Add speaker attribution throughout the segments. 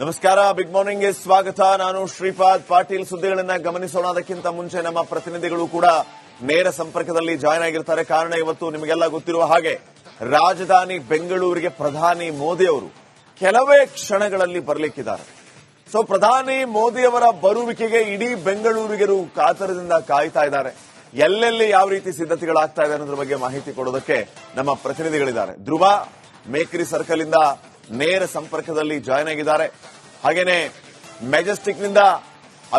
Speaker 1: ನಮಸ್ಕಾರ ಬಿಗ್ ಮಾರ್ನಿಂಗ್ಗೆ ಸ್ವಾಗತ. ನಾನು ಶ್ರೀಪಾದ್ ಪಾಟೀಲ್. ಸುದ್ದಿಗಳನ್ನ ಗಮನಿಸೋಣ. ಅದಕ್ಕಿಂತ ಮುಂಚೆ ನಮ್ಮ ಪ್ರತಿನಿಧಿಗಳು ಕೂಡ ನೇರ ಸಂಪರ್ಕದಲ್ಲಿ ಜಾಯ್ನ್ ಆಗಿರ್ತಾರೆ. ಕಾರಣ ಇವತ್ತು ನಿಮಗೆಲ್ಲ ಗೊತ್ತಿರುವ ಹಾಗೆ ರಾಜಧಾನಿ ಬೆಂಗಳೂರಿಗೆ ಪ್ರಧಾನಿ ಮೋದಿ ಅವರು ಕೆಲವೇ ಕ್ಷಣಗಳಲ್ಲಿ ಬರಲಿಕ್ಕಿದ್ದಾರೆ. ಸೊ ಪ್ರಧಾನಿ ಮೋದಿಯವರ ಬರುವಿಕೆಗೆ ಇಡೀ ಬೆಂಗಳೂರಿಗರು ಕಾತರದಿಂದ ಕಾಯ್ತಾ ಇದ್ದಾರೆ. ಎಲ್ಲೆಲ್ಲಿ ಯಾವ ರೀತಿ ಸಿದ್ಧತೆಗಳಾಗ್ತಾ ಇದೆ ಅನ್ನೋದ್ರ ಬಗ್ಗೆ ಮಾಹಿತಿ ಕೊಡೋದಕ್ಕೆ ನಮ್ಮ ಪ್ರತಿನಿಧಿಗಳಿದ್ದಾರೆ. ಧ್ರುವ, ಮೇಕ್ರಿ ಸರ್ಕಲ್ ಇಂದ ನೇರ ಸಂಪರ್ಕದಲ್ಲಿ ಜಾಯ್ನ್ ಆಗಿದ್ದಾರೆ. ಹಾಗೇನೆ ಮೆಜೆಸ್ಟಿಕ್ನಿಂದ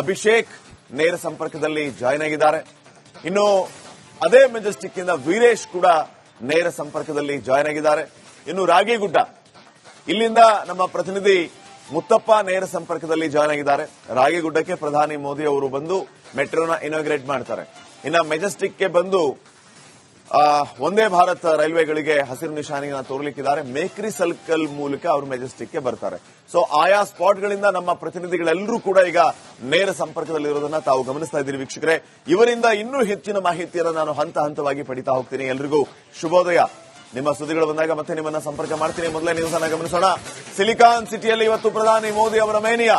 Speaker 1: ಅಭಿಷೇಕ್ ನೇರ ಸಂಪರ್ಕದಲ್ಲಿ ಜಾಯ್ನ್ ಆಗಿದ್ದಾರೆ. ಇನ್ನು ಅದೇ ಮೆಜೆಸ್ಟಿಕ್ ಇಂದ ವೀರೇಶ್ ಕೂಡ ನೇರ ಸಂಪರ್ಕದಲ್ಲಿ ಜಾಯ್ನ್ ಆಗಿದ್ದಾರೆ. ಇನ್ನು ರಾಗಿಗುಡ್ಡ ಇಲ್ಲಿಂದ ನಮ್ಮ ಪ್ರತಿನಿಧಿ ಮುತ್ತಪ್ಪ ನೇರ ಸಂಪರ್ಕದಲ್ಲಿ ಜಾಯ್ನ್ ಆಗಿದ್ದಾರೆ. ರಾಗಿಗುಡ್ಡಕ್ಕೆ ಪ್ರಧಾನಿ ಮೋದಿ ಅವರು ಬಂದು ಮೆಟ್ರೋನ ಇನಾಗ್ರೇಟ್ ಮಾಡ್ತಾರೆ. ಇನ್ನು ಮೆಜೆಸ್ಟಿಕ್ಗೆ ಬಂದು ಒಂದೇ ಭಾರತ್ ರೈಲ್ವೆಗಳಿಗೆ ಹಸಿರು ನಿಶಾನೆಯನ್ನು ತೋರ್ಲಿಕ್ಕಿದ್ದಾರೆ. ಮೇಕ್ರಿ ಸರ್ಕಲ್ ಮೂಲಕ ಅವರು ಮೆಜೆಸ್ಟಿಕ್ಗೆ ಬರ್ತಾರೆ. ಸೊ ಆಯಾ ಸ್ಪಾಟ್ಗಳಿಂದ ನಮ್ಮ ಪ್ರತಿನಿಧಿಗಳೆಲ್ಲರೂ ಕೂಡ ಈಗ ನೇರ ಸಂಪರ್ಕದಲ್ಲಿರೋದನ್ನ ತಾವು ಗಮನಿಸ್ತಾ ಇದ್ದೀರಿ ವೀಕ್ಷಕರೆ. ಇವರಿಂದ ಇನ್ನೂ ಹೆಚ್ಚಿನ ಮಾಹಿತಿಯನ್ನು ನಾನು ಹಂತ ಹಂತವಾಗಿ ಪಡಿತಾ ಹೋಗ್ತೀನಿ. ಎಲ್ರಿಗೂ ಶುಭೋದಯ. ನಿಮ್ಮ ಸುದ್ದಿಗಳು ಬಂದಾಗ ಮತ್ತೆ ನಿಮ್ಮನ್ನ ಸಂಪರ್ಕ ಮಾಡ್ತೀನಿ. ಮೊದಲೇ ನ್ಯೂಸ್ ಗಮನಿಸೋಣ. ಸಿಲಿಕಾನ್ ಸಿಟಿಯಲ್ಲಿ ಇವತ್ತು ಪ್ರಧಾನಿ ಮೋದಿ ಅವರ ಮೇನಿಯಾ.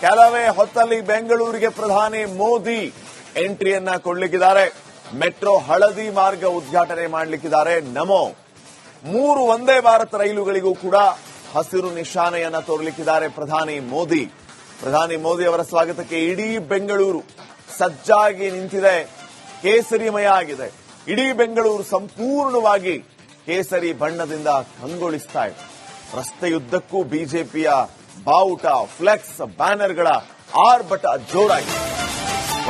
Speaker 1: ಕೆಲವೇ ಹೊತ್ತಲ್ಲಿ ಬೆಂಗಳೂರಿಗೆ ಪ್ರಧಾನಿ ಮೋದಿ ಎಂಟ್ರಿಯನ್ನ ಕೊಡ್ಲಿಕ್ಕಿದ್ದಾರೆ. ಮೆಟ್ರೋ ಹಳದಿ ಮಾರ್ಗ ಉದ್ಘಾಟನೆ ಮಾಡಲಿಕ್ಕಿದ್ದಾರೆ. ನಮೋ ಮೂರು ಒಂದೇ ಭಾರತ್ ರೈಲುಗಳಿಗೂ ಕೂಡ ಹಸಿರು ನಿಶಾನೆಯನ್ನ ತೋರಲಿಕ್ಕಿದ್ದಾರೆ ಪ್ರಧಾನಿ ಮೋದಿ. ಪ್ರಧಾನಿ ಮೋದಿ ಅವರ ಸ್ವಾಗತಕ್ಕೆ ಇಡೀ ಬೆಂಗಳೂರು ಸಜ್ಜಾಗಿ ನಿಂತಿದೆ. ಕೇಸರಿಮಯ ಆಗಿದೆ. ಇಡೀ ಬೆಂಗಳೂರು ಸಂಪೂರ್ಣವಾಗಿ ಕೇಸರಿ ಬಣ್ಣದಿಂದ ಕಂಗೊಳಿಸ್ತಾ ಇದೆ. ರಸ್ತೆಯುದ್ದಕ್ಕೂ ಬಿಜೆಪಿಯ ಬಾವುಟ, ಫ್ಲೆಕ್ಸ್, ಬ್ಯಾನರ್ಗಳ ಆರ್ಭಟ ಜೋರಾಗಿದೆ.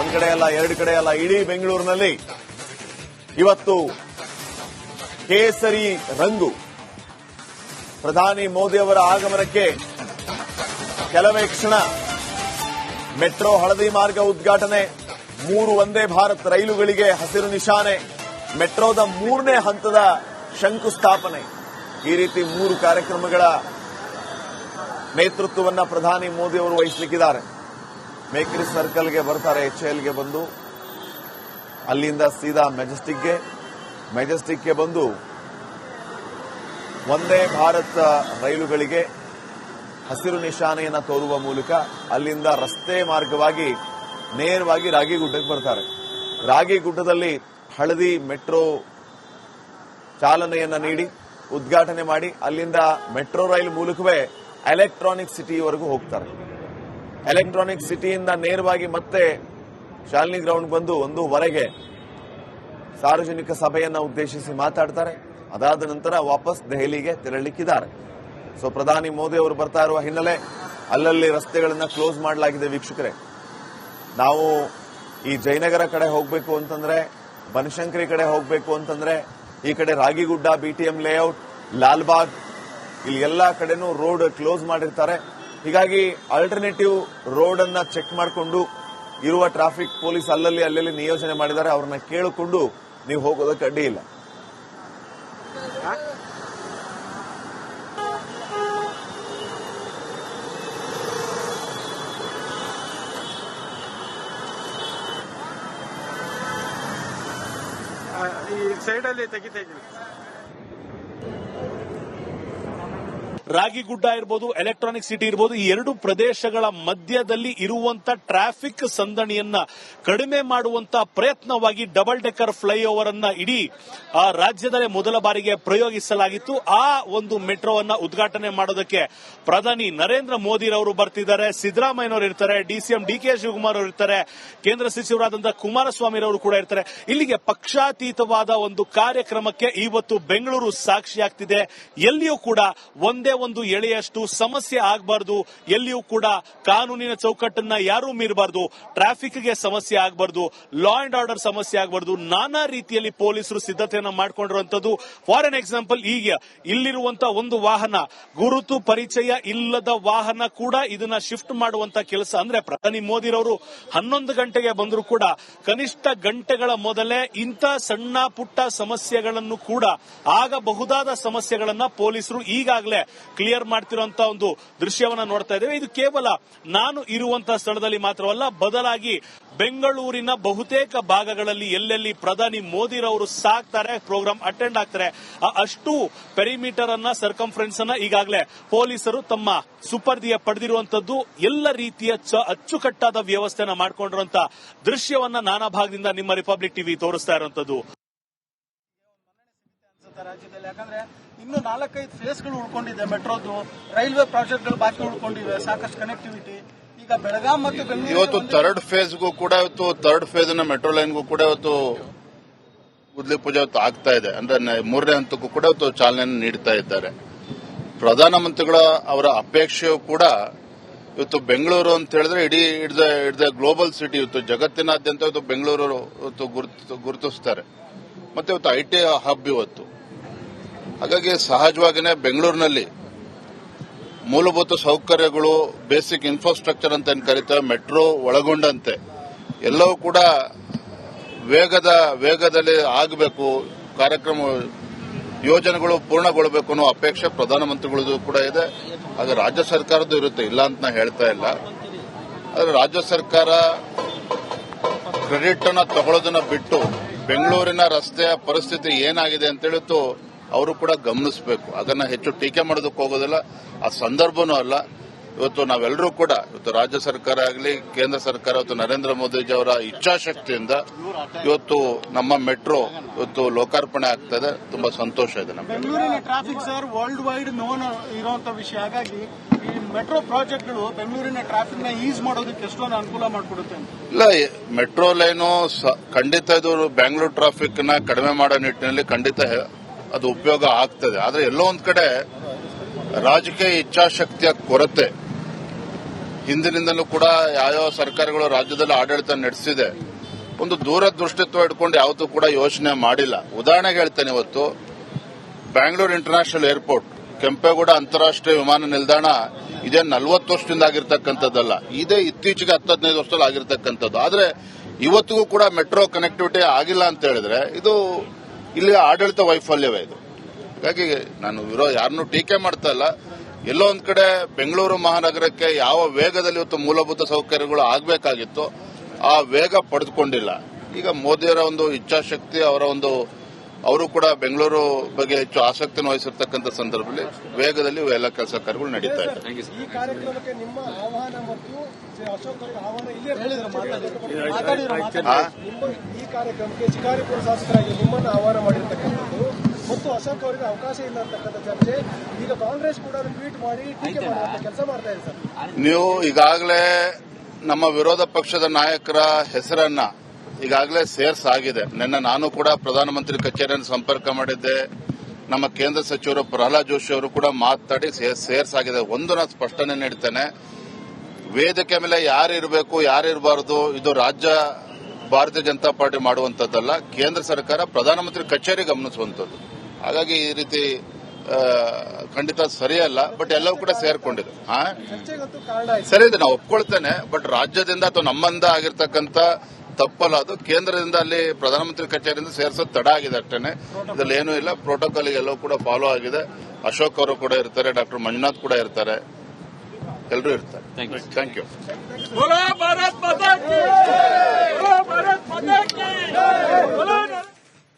Speaker 1: ಒಂದ್ ಕಡೆ ಅಲ್ಲ, ಎರಡು ಕಡೆ ಅಲ್ಲ, ಇಡೀ ಬೆಂಗಳೂರಿನಲ್ಲಿ ಇವತ್ತು ಕೇಸರಿ ರಂಗು. ಪ್ರಧಾನಿ ಮೋದಿ ಅವರ ಆಗಮನಕ್ಕೆ ಕೆಲವೇ ಕ್ಷಣ ಮೆಟ್ರೋ ಹಳದಿ ಮಾರ್ಗ ಉದ್ಘಾಟನೆ, ಮೂರು ಒಂದೇ ಭಾರತ್ ರೈಲುಗಳಿಗೆ ಹಸಿರು ನಿಶಾನೆ, ಮೆಟ್ರೋದ ಮೂರನೇ ಹಂತದ ಶಂಕುಸ್ಥಾಪನೆ. ಈ ರೀತಿ ಮೂರು ಕಾರ್ಯಕ್ರಮಗಳ ನೇತೃತ್ವವನ್ನ ಪ್ರಧಾನಿ ಮೋದಿ ಅವರು ವಹಿಸಲಿಕ್ಕಿದ್ದಾರೆ. ಮೇಕ್ರಿ ಸರ್ಕಲ್ಗೆ ಬರ್ತಾರೆ, ಎಚ್ ಎಲ್ಗೆ ಬಂದು. ಅಲ್ಲಿಂದ ಸೀದಾ ಮೆಜೆಸ್ಟಿಕ್ಗೆ. ಮೆಜೆಸ್ಟಿಕ್ಗೆ ಬಂದು ಒಂದೇ ಭಾರತ್ ರೈಲುಗಳಿಗೆ ಹಸಿರು ನಿಶಾನೆಯನ್ನು ತೋರುವ ಮೂಲಕ ಅಲ್ಲಿಂದ ರಸ್ತೆ ಮಾರ್ಗವಾಗಿ ನೇರವಾಗಿ ರಾಗಿಗುಡ್ಡಕ್ಕೆ ಬರ್ತಾರೆ. ರಾಗಿಗುಡ್ಡದಲ್ಲಿ ಹಳದಿ ಮೆಟ್ರೋ ಚಾಲನೆಯನ್ನು ನೀಡಿ, ಉದ್ಘಾಟನೆ ಮಾಡಿ, ಅಲ್ಲಿಂದ ಮೆಟ್ರೋ ರೈಲ್ ಮೂಲಕವೇ ಎಲೆಕ್ಟ್ರಾನಿಕ್ ಸಿಟಿವರೆಗೂ ಹೋಗ್ತಾರೆ. ಎಲೆಕ್ಟ್ರಾನಿಕ್ ಸಿಟಿಯಿಂದ ನೇರವಾಗಿ ಮತ್ತೆ ಶಾಲಿನಿ ಗ್ರೌಂಡ್ ಬಂದು ಒಂದೂವರೆಗೆ ಸಾರ್ವಜನಿಕ ಸಭೆಯನ್ನು ಉದ್ದೇಶಿಸಿ ಮಾತಾಡ್ತಾರೆ. ಅದಾದ ನಂತರ ವಾಪಸ್ ದೆಹಲಿಗೆ ತೆರಳಿಕ್ಕಿದ್ದಾರೆ ಸೊ ಪ್ರಧಾನಿ ಮೋದಿ ಅವರು ಬರ್ತಾ ಇರುವ ಹಿನ್ನೆಲೆ ಅಲ್ಲಲ್ಲಿ ರಸ್ತೆಗಳನ್ನು ಕ್ಲೋಸ್ ಮಾಡಲಾಗಿದೆ ವೀಕ್ಷಕರೇ. ನಾವು ಈ ಜಯನಗರ ಕಡೆ ಹೋಗಬೇಕು ಅಂತಂದ್ರೆ, ಬನಶಂಕರಿ ಕಡೆ ಹೋಗಬೇಕು ಅಂತಂದ್ರೆ, ಈ ಕಡೆ ರಾಗಿಗುಡ್ಡ ಬಿಟಿಎಂ ಲೇಔಟ್ ಲಾಲ್ಬಾಗ್, ಇಲ್ಲಿ ಎಲ್ಲಾ ಕಡೆನೂ ರೋಡ್ ಕ್ಲೋಸ್ ಮಾಡಿರ್ತಾರೆ. ಹೀಗಾಗಿ ಆಲ್ಟರ್ನೇಟಿವ್ ರೋಡ್ ಅನ್ನ ಚೆಕ್ ಮಾಡಿಕೊಂಡು ಇರುವ ಟ್ರಾಫಿಕ್ ಪೊಲೀಸ್ ಅಲ್ಲಲ್ಲಿ ಅಲ್ಲಲ್ಲಿ ನಿಯೋಜನೆ ಮಾಡಿದ್ದಾರೆ, ಅವ್ರನ್ನ ಕೇಳಿಕೊಂಡು ನೀವು ಹೋಗೋದಕ್ಕೆ ಅಡ್ಡಿ ಇಲ್ಲ.
Speaker 2: ಈ ಸೈಡಲ್ಲಿ ತೆಗಿತಾ ಇದ್ದೀನಿ.
Speaker 3: ರಾಗಿಗುಡ್ಡ ಇರ್ಬೋದು ಎಲೆಕ್ಟ್ರಾನಿಕ್ ಸಿಟಿ ಇರ್ಬೋದು, ಈ ಎರಡು ಪ್ರದೇಶಗಳ ಮಧ್ಯದಲ್ಲಿ ಇರುವಂತ ಟ್ರಾಫಿಕ್ ಸಂದಣಿಯನ್ನ ಕಡಿಮೆ ಮಾಡುವಂತ ಪ್ರಯತ್ನವಾಗಿ ಡಬಲ್ ಡೆಕ್ಕರ್ ಫ್ಲೈಓವರ್ ಅನ್ನ ಇಡೀ ಆ ರಾಜ್ಯದಲ್ಲೇ ಮೊದಲ ಬಾರಿಗೆ ಪ್ರಯೋಗಿಸಲಾಗಿತ್ತು. ಆ ಒಂದು ಮೆಟ್ರೋವನ್ನ ಉದ್ಘಾಟನೆ ಮಾಡೋದಕ್ಕೆ ಪ್ರಧಾನಿ ನರೇಂದ್ರ ಮೋದಿರವರು ಬರ್ತಿದ್ದಾರೆ. ಸಿದ್ದರಾಮಯ್ಯನವರು ಇರ್ತಾರೆ ಡಿಸಿಎಂ ಡಿ ಕೆ ಶಿವಕುಮಾರ್ ಅವರು ಇರ್ತಾರೆ, ಕೇಂದ್ರ ಸಚಿವರಾದಂತಹ ಕುಮಾರಸ್ವಾಮಿರವರು ಕೂಡ ಇರ್ತಾರೆ. ಇಲ್ಲಿಗೆ ಪಕ್ಷಾತೀತವಾದ ಒಂದು ಕಾರ್ಯಕ್ರಮಕ್ಕೆ ಇವತ್ತು ಬೆಂಗಳೂರು ಸಾಕ್ಷಿಯಾಗ್ತಿದೆ. ಎಲ್ಲಿಯೂ ಕೂಡ ಒಂದೇ ಒಂದು ಎಳೆಯಷ್ಟು ಸಮಸ್ಯೆ ಆಗಬಾರದು, ಎಲ್ಲಿಯೂ ಕೂಡ ಕಾನೂನಿನ ಚೌಕಟ್ಟನ್ನ ಯಾರೂ ಮೀರಬಾರ್ದು, ಟ್ರಾಫಿಕ್ಗೆ ಸಮಸ್ಯೆ ಆಗಬಾರದು ಲಾ ಅಂಡ್ ಆರ್ಡರ್ ಸಮಸ್ಯೆ ಆಗಬಾರದು, ನಾನಾ ರೀತಿಯಲ್ಲಿ ಪೊಲೀಸರು ಸಿದ್ಧತೆಯನ್ನ ಮಾಡಿಕೊಂಡಿರುವಂತದ್ದು ಫಾರ್ ಎನ್ ಎಕ್ಸಾಂಪಲ್ ಈಗ ಇಲ್ಲಿರುವಂತಹ ಒಂದು ವಾಹನ, ಗುರುತು ಪರಿಚಯ ಇಲ್ಲದ ವಾಹನ ಕೂಡ ಇದನ್ನ ಶಿಫ್ಟ್ ಮಾಡುವಂತ ಕೆಲಸ. ಅಂದ್ರೆ ಪ್ರಧಾನಿ ಮೋದಿ ಮೋದಿರವರು ಹನ್ನೊಂದು ಗಂಟೆಗೆ ಬಂದರೂ ಕೂಡ ಕನಿಷ್ಠ ಗಂಟೆಗಳ ಮೊದಲೇ ಇಂಥ ಸಣ್ಣ ಪುಟ್ಟ ಸಮಸ್ಯೆಗಳನ್ನು ಕೂಡ ಆಗಬಹುದಾದ ಸಮಸ್ಯೆಗಳನ್ನ ಪೊಲೀಸರು ಈಗಾಗಲೇ ಕ್ಲಿಯರ್ ಮಾಡ್ತಿರುವಂತ ಒಂದು ದೃಶ್ಯವನ್ನ ನೋಡ್ತಾ ಇದ್ದೇವೆ. ಇದು ಕೇವಲ ನಾನು ಇರುವಂತಹ ಸ್ಥಳದಲ್ಲಿ ಮಾತ್ರವಲ್ಲ, ಬದಲಾಗಿ ಬೆಂಗಳೂರಿನ ಬಹುತೇಕ ಭಾಗಗಳಲ್ಲಿ ಎಲ್ಲೆಲ್ಲಿ ಪ್ರಧಾನಿ ಮೋದಿರವರು ಸಾಕ್ತಾರೆ ಪ್ರೋಗ್ರಾಮ್ ಅಟೆಂಡ್ ಆಗ್ತಾರೆ ಅಷ್ಟು ಪೆರಿಮೀಟರ್ ಅನ್ನ ಸರ್ಕಂಫರೆನ್ಸ್ ಅನ್ನ ಈಗಾಗಲೇ ಪೊಲೀಸರು ತಮ್ಮ ಸುಪರ್ದಿಯ ಪಡೆದಿರುವಂತದ್ದು ಎಲ್ಲ ರೀತಿಯ ಅಚ್ಚುಕಟ್ಟಾದ ವ್ಯವಸ್ಥೆನ ಮಾಡಿಕೊಂಡಿರುವಂತಹ ದೃಶ್ಯವನ್ನ ನಾನಾ ಭಾಗದಿಂದ ನಿಮ್ಮ ರಿಪಬ್ಲಿಕ್ ಟಿವಿ ತೋರಿಸ್ತಾ ಇರುವಂತದ್ದು.
Speaker 2: ಅನ್ಸುತ್ತೆ ರಾಜ್ಯದಲ್ಲಿ. ಯಾಕಂದ್ರೆ ಇನ್ನು ನಾಲ್ಕೈದು ಫೇಸ್ಗಳು ಉಳ್ಕೊಂಡಿದೆ ಮೆಟ್ರೋದು ರೈಲ್ವೆ ಪ್ರಾಜೆಕ್ಟ್ಗಳು ಬಾಕಿ ಉಳ್ಕೊಂಡಿವೆ ಸಾಕಷ್ಟು ಕನೆಕ್ಟಿವಿಟಿ ಈಗ ಬೆಳಗಾಂ ಮತ್ತು ಬೆಂಗಳೂರು
Speaker 4: ಇವತ್ತು ಥರ್ಡ್ ಫೇಸ್ಗೂ ಕೂಡ ಇವತ್ತು ಥರ್ಡ್ ಫೇಸ್ನ ಮೆಟ್ರೋ ಲೈನ್ಗೂ ಕೂಡ ಇವತ್ತು ಗುದ್ಲಿ ಪೂಜೆ ಇವತ್ತು ಆಗ್ತಾ ಇದೆ. ಅಂದ್ರೆ ಮೂರನೇ ಹಂತಕ್ಕೂ ಕೂಡ ಇವತ್ತು ಚಾಲನೆ ನೀಡ್ತಾ ಇದ್ದಾರೆ. ಪ್ರಧಾನಮಂತ್ರಿಗಳ ಅವರ ಅಪೇಕ್ಷೆಯು ಕೂಡ ಇವತ್ತು ಬೆಂಗಳೂರು ಅಂತ ಹೇಳಿದ್ರೆ ಇಡೀ ಇಡ್ದ ಇಡ್ದ ಗ್ಲೋಬಲ್ ಸಿಟಿ ಇವತ್ತು ಜಗತ್ತಿನಾದ್ಯಂತ ಇವತ್ತು ಬೆಂಗಳೂರು ಇವತ್ತು ಗುರುತಿಸ್ತಾರೆ. ಮತ್ತೆ ಇವತ್ತು ಐ ಟಿ ಹಬ್ ಇವತ್ತು. ಹಾಗಾಗಿ ಸಹಜವಾಗಿನೇ ಬೆಂಗಳೂರಿನಲ್ಲಿ ಮೂಲಭೂತ ಸೌಕರ್ಯಗಳು ಬೇಸಿಕ್ ಇನ್ಫ್ರಾಸ್ಟ್ರಕ್ಚರ್ ಅಂತ ಏನು ಕರೀತೇವೆ ಮೆಟ್ರೋ ಒಳಗೊಂಡಂತೆ, ಎಲ್ಲವೂ ಕೂಡ ವೇಗದ, ವೇಗದಲ್ಲಿ ಆಗಬೇಕು, ಕಾರ್ಯಕ್ರಮ, ಯೋಜನೆಗಳು ಪೂರ್ಣಗೊಳ್ಳಬೇಕು ಅನ್ನೋ ಅಪೇಕ್ಷೆ ಪ್ರಧಾನಮಂತ್ರಿಗಳದ್ದು ಕೂಡ ಇದೆ. ಅದು ರಾಜ್ಯ ಸರ್ಕಾರದ್ದು ಇರುತ್ತೆ, ಇಲ್ಲ ಅಂತ ನಾ ಹೇಳ್ತಾ ಇಲ್ಲ. ಆದರೆ ರಾಜ್ಯ ಸರ್ಕಾರ ಕ್ರೆಡಿಟ್ ಅನ್ನು ತಗೊಳ್ಳೋದನ್ನ ಬಿಟ್ಟು ಬೆಂಗಳೂರಿನ ರಸ್ತೆಯ ಪರಿಸ್ಥಿತಿ ಏನಾಗಿದೆ ಅಂತ ಹೇಳಿತ್ತು ಅವರು ಕೂಡ ಗಮನಿಸಬೇಕು. ಅದನ್ನ ಹೆಚ್ಚು ಟೀಕೆ ಮಾಡೋದಕ್ಕೆ ಹೋಗೋದಿಲ್ಲ. ಆ ಸಂದರ್ಭನೂ ಅಲ್ಲ. ಇವತ್ತು ನಾವೆಲ್ಲರೂ ಕೂಡ ಇವತ್ತು ರಾಜ್ಯ ಸರ್ಕಾರ ಆಗಲಿ ಕೇಂದ್ರ ಸರ್ಕಾರ ಇವತ್ತು ನರೇಂದ್ರ ಮೋದಿಜಿ ಅವರ ಇಚ್ಛಾಶಕ್ತಿಯಿಂದ ಇವತ್ತು ನಮ್ಮ ಮೆಟ್ರೋ ಇವತ್ತು ಲೋಕಾರ್ಪಣೆ ಆಗ್ತದೆ. ತುಂಬಾ ಸಂತೋಷ ಇದೆ ನಮಗೆ.
Speaker 2: ಬೆಂಗಳೂರಿನ traffic sir world wide known ಇರುವಂತಹ ವಿಷಯ. ಹಾಗಾಗಿ ಈ ಮೆಟ್ರೋ ಪ್ರಾಜೆಕ್ಟ್ಗಳು ಬೆಂಗಳೂರಿನ ಟ್ರಾಫಿಕ್ನ ಈಸ್ ಮಾಡೋದಕ್ಕೆ ಎಷ್ಟೊಂದು ಅನುಕೂಲ ಮಾಡಿಕೊಡುತ್ತೆ
Speaker 4: ಇಲ್ಲ ಮೆಟ್ರೋ ಲೈನು ಖಂಡಿತ ಇದು ಬೆಂಗಳೂರು ಟ್ರಾಫಿಕ್ನ ಕಡಿಮೆ ಮಾಡೋ ನಿಟ್ಟಿನಲ್ಲಿ ಖಂಡಿತ ಅದು ಉಪಯೋಗ ಆಗ್ತದೆ. ಆದರೆ ಎಲ್ಲೋ ಒಂದು ಕಡೆ ರಾಜಕೀಯ ಇಚ್ಛಾಶಕ್ತಿಯ ಕೊರತೆ. ಹಿಂದಿನಿಂದಲೂ ಕೂಡ ಯಾವ್ಯಾವ ಸರ್ಕಾರಗಳು ರಾಜ್ಯದಲ್ಲಿ ಆಡಳಿತ ನಡೆಸಿದೆ. ಒಂದು ದೂರದೃಷ್ಟಿತ್ವ ಇಟ್ಕೊಂಡು ಯಾವತ್ತೂ ಕೂಡ ಯೋಚನೆ ಮಾಡಿಲ್ಲ. ಉದಾಹರಣೆಗೆ ಹೇಳ್ತೇನೆ ಇವತ್ತು, ಬ್ಯಾಂಗ್ಳೂರ್ ಇಂಟರ್ನ್ಯಾಷನಲ್ ಏರ್ಪೋರ್ಟ್, ಕೆಂಪೇಗೌಡ ಅಂತಾರಾಷ್ಟ್ರೀಯ ವಿಮಾನ ನಿಲ್ದಾಣ ಇದೇ ನಲವತ್ತು ವರ್ಷದಿಂದ ಆಗಿರ್ತಕ್ಕಂಥದ್ದಲ್ಲ. ಇದೇ ಇತ್ತೀಚೆಗೆ ಹದಿನೈದು ವರ್ಷದಲ್ಲಿ ಆಗಿರ್ತಕ್ಕಂಥದ್ದು. ಆದರೆ ಇವತ್ತಿಗೂ ಕೂಡ ಮೆಟ್ರೋ ಕನೆಕ್ಟಿವಿಟಿ ಆಗಿಲ್ಲ ಅಂತ ಹೇಳಿದ್ರೆ ಇದು ಇಲ್ಲಿ ಆಡಳಿತ ವೈಫಲ್ಯವೇ ಇದು. ಹಾಗಾಗಿ ನಾನು ವಿರೋ ಯಾರನ್ನೂ ಟೀಕೆ ಮಾಡ್ತಾ ಇಲ್ಲ. ಎಲ್ಲೋ ಒಂದ್ ಕಡೆ ಬೆಂಗಳೂರು ಮಹಾನಗರಕ್ಕೆ ಯಾವ ವೇಗದಲ್ಲಿ ಇವತ್ತು ಮೂಲಭೂತ ಸೌಕರ್ಯಗಳು ಆಗಬೇಕಾಗಿತ್ತು, ಆ ವೇಗ ಪಡೆದುಕೊಂಡಿಲ್ಲ. ಈಗ ಮೋದಿಯವರ ಒಂದು ಇಚ್ಛಾಶಕ್ತಿ, ಅವರ ಒಂದು ಅವರು ಕೂಡ ಬೆಂಗಳೂರು ಬಗ್ಗೆ ಹೆಚ್ಚು ಆಸಕ್ತಿಯನ್ನು ವಹಿಸಿರ್ತಕ್ಕಂಥ ಸಂದರ್ಭದಲ್ಲಿ ವೇಗದಲ್ಲಿ ಎಲ್ಲ ಕೆಲಸ ಕಾರ್ಯಗಳು ನಡೀತಾ ಇದೆ.
Speaker 2: ಈ ಕಾರ್ಯಕ್ರಮಕ್ಕೆ ನಿಮ್ಮ ಆಹ್ವಾನ ಮತ್ತು ಅಶೋಕ್ ಆಹ್ವಾನ ಇಲ್ಲೇ ಹೇಳಿದ್ರು ಮಾತಾಡಿದ್ರು. ಮಾತಾಡಿದ್ರು ಮಾತಾಡಿದ್ರು. ನಿಮ್ಮ ಈ ಕಾರ್ಯಕ್ರಮಕ್ಕೆ ಶಿಕಾರಿಪುರ ಶಾಸಕರಾಗಿ ನಿಮ್ಮನ್ನು ಆಹ್ವಾನ ಮಾಡಿರ್ತಕ್ಕಂಥದ್ದು ಮತ್ತು ಅಶೋಕ್ ಅವರಿಗೆ ಅವಕಾಶ ಇಲ್ಲ ಅಂತಕ್ಕಂಥ ಚರ್ಚೆ. ಈಗ ಕಾಂಗ್ರೆಸ್ ಕೂಡ ಟ್ವೀಟ್ ಮಾಡಿ ಟೀಕೆ ಮಾಡುವಂತ ಕೆಲಸ ಮಾಡ್ತಾ ಇದೆ ಸರ್.
Speaker 4: ನೀವು ಈಗಾಗಲೇ ನಮ್ಮ ವಿರೋಧ ಪಕ್ಷದ ನಾಯಕರ ಹೆಸರನ್ನ ಈಗಾಗಲೇ ಸೇರ್ಸಾಗಿದೆ ನಿನ್ನೆ ನಾನು ಕೂಡ ಪ್ರಧಾನಮಂತ್ರಿ ಕಚೇರಿಯನ್ನು ಸಂಪರ್ಕ ಮಾಡಿದ್ದೆ. ನಮ್ಮ ಕೇಂದ್ರ ಸಚಿವರು ಪ್ರಹ್ಲಾದ್ ಜೋಶಿ ಅವರು ಕೂಡ ಮಾತಾಡಿ ಸೇರ್ಸ್ ಸೇರ್ಸಾಗಿದೆ ಒಂದು ನಾನು ಸ್ಪಷ್ಟನೆ ನೀಡ್ತೇನೆ. ವೇದಿಕೆ ಮೇಲೆ ಯಾರು ಇರಬೇಕು ಯಾರು ಇರಬಾರದು ಇದು ರಾಜ್ಯ ಭಾರತೀಯ ಜನತಾ ಪಾರ್ಟಿ ಮಾಡುವಂತದ್ದಲ್ಲ ಕೇಂದ್ರ ಸರ್ಕಾರ ಪ್ರಧಾನಮಂತ್ರಿ ಕಚೇರಿ ಗಮನಿಸುವಂತದ್ದು ಹಾಗಾಗಿ ಈ ರೀತಿ ಖಂಡಿತ ಸರಿಯಲ್ಲ ಬಟ್ ಎಲ್ಲವೂ ಕೂಡ ಸೇರ್ಕೊಂಡಿದೆ. ಸರಿ ಇದೆ ನಾವು ಒಪ್ಕೊಳ್ತೇನೆ ಬಟ್ ರಾಜ್ಯದಿಂದ ಅಥವಾ ನಮ್ಮಿಂದ ಆಗಿರ್ತಕ್ಕಂಥ ತಪ್ಪಲ್ಲ. ಅದು ಕೇಂದ್ರದಿಂದ ಅಲ್ಲಿ ಪ್ರಧಾನಮಂತ್ರಿ ಕಚೇರಿಯಿಂದ ಸೇರಿಸೋದು ತಡ ಆಗಿದೆ ಅಷ್ಟೇನೆ. ಇದರಲ್ಲಿ ಏನೂ ಇಲ್ಲ. ಪ್ರೋಟೋಕಾಲ್ ಎಲ್ಲವೂ ಕೂಡ ಫಾಲೋ ಆಗಿದೆ. ಅಶೋಕ್ ಅವರು ಕೂಡ ಇರ್ತಾರೆ ಡಾಕ್ಟರ್ ಮಂಜುನಾಥ್ ಕೂಡ ಇರ್ತಾರೆ. ಎಲ್ಲರೂ ಇರ್ತಾರೆ. ಥ್ಯಾಂಕ್ ಯು
Speaker 5: बोलो